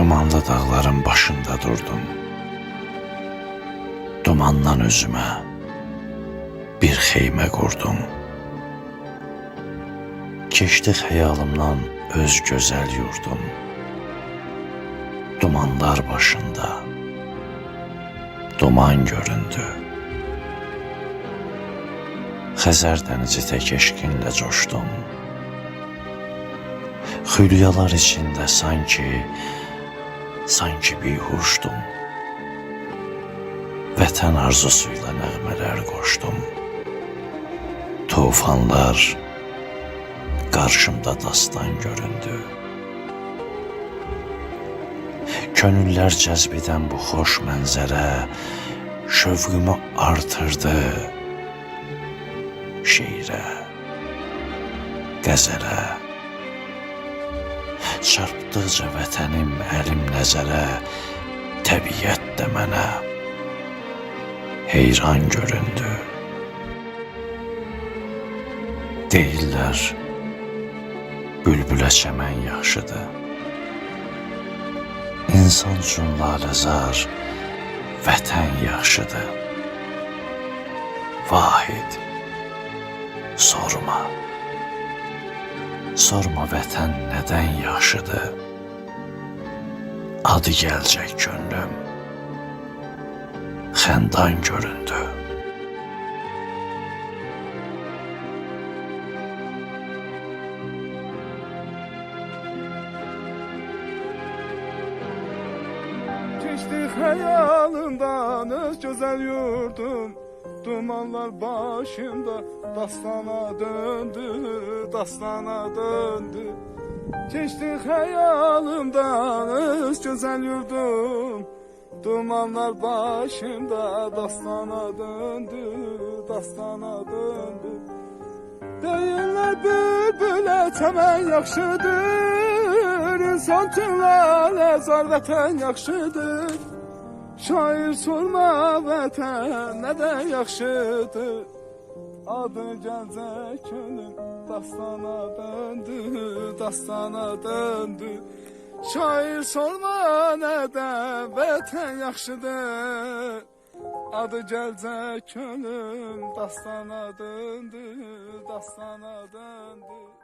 Dumanlı dağların başında durdum. Dumandan özüme bir xeymə qurdum. Keçdi xəyalımdan öz gözəl yurdum. Dumanlar başında duman göründü. Xəzər dənizi tək eşqinlə coşdum. Hülyalar içində sanki, sanki bihuşdum. Vətən arzusuyla nəğmələr qoşdum. Tufanlar qarşımda dastan göründü. Könüllər cəzb edən bu xoş mənzərə şövqümü artırdı şeirə, qəzələ. Çarpdıqca vətənim əlim nəzərə, təbiət də mənə heyran göründü. Deyirlər, bülbülə çəmən yaxşıdır. İnsan üçün laləzar, vətən yaxşıdır. Vahid, sorma. Sorma vətən nədən yaxşıdır. Adı gələcək könlüm. Xəndan göründü. Geçti hayalımdan öz güzel yurdum Dumanlar başımda dastana döndü, dastana döndü. Geçti hayalımdan öz güzel yurdum. Dumanlar başımda dastana döndü, dastana döndü. Deyirlər bülbülə çəmən yaxşıdır İnsan üçün lalə zar vətən yaxşıdır Şair sorma vətən nədən yaxşıdır. Adı gəlcək könül dastana döndü, dastana döndü. Şair sorma nədən vətən yaxşıdır. Adı gəlcək könlüm dastana döndü, dastana döndü